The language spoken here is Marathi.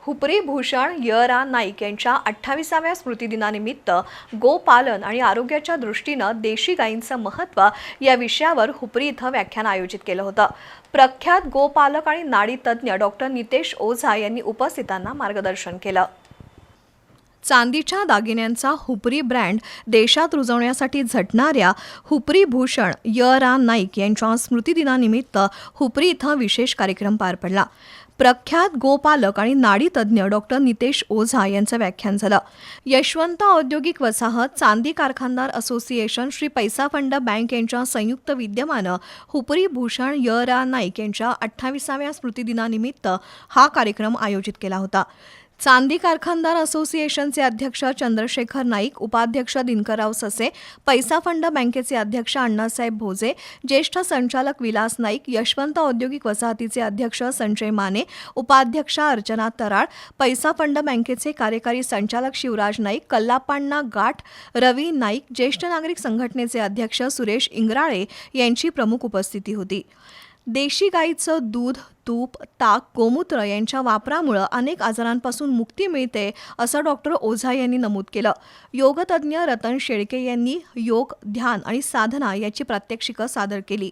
हुपरी भूषण यरा नाईक यांच्या अठ्ठावीसाव्या स्मृतिदिनानिमित्त गोपालन आणि आरोग्याच्या दृष्टीनं देशी गायींचं महत्त्व या विषयावर हुपरी इथं व्याख्यान आयोजित केलं होतं. प्रख्यात गोपालक आणि नाडी तज्ज्ञ डॉक्टर नितेश ओझा यांनी उपस्थितांना मार्गदर्शन केलं. चांदीच्या दागिन्यांचा हुपरी ब्रँड देशात रुजवण्यासाठी झटणाऱ्या हुपरी भूषण य रा नाईक यांच्या स्मृतिदिनानिमित्त हुपरी इथं विशेष कार्यक्रम पार पडला. प्रख्यात गोपालक आणि नाडीतज्ञ डॉक्टर नितेश ओझा यांचं व्याख्यान झालं. यशवंत औद्योगिक वसाहत चांदी कारखानदार असोसिएशन श्री पैसा फंड बँक यांच्या संयुक्त विद्यमानं हुपरी भूषण य रा नाईक यांच्या अठ्ठावीसाव्या स्मृतिदिनानिमित्त हा कार्यक्रम आयोजित केला होता. चांदी कारखानदार असोसिएशनचे अध्यक्ष चंद्रशेखर नाईक उपाध्यक्ष दिनकरराव ससे पैसा फंड बँकेचे अध्यक्ष अण्णासाहेब भोजे ज्येष्ठ संचालक विलास नाईक यशवंत औद्योगिक वसाहतीचे अध्यक्ष संजय माने उपाध्यक्ष अर्चना तराळ पैसा फंड बँकेचे कार्यकारी संचालक शिवराज नाईक कल्लापांना गाठ रवी नाईक ज्येष्ठ नागरिक संघटनेचे अध्यक्ष सुरेश इंगराळे यांची प्रमुख उपस्थिती होती. देशी गाईचं दूध तूप ताक गोमूत्र यांच्या वापरामुळं अनेक आजारांपासून मुक्ती मिळते असं डॉक्टर ओझा यांनी नमूद केलं. योगतज्ज्ञ रतन शेळके यांनी योग ध्यान आणि साधना याची प्रात्यक्षिकं सादर केली.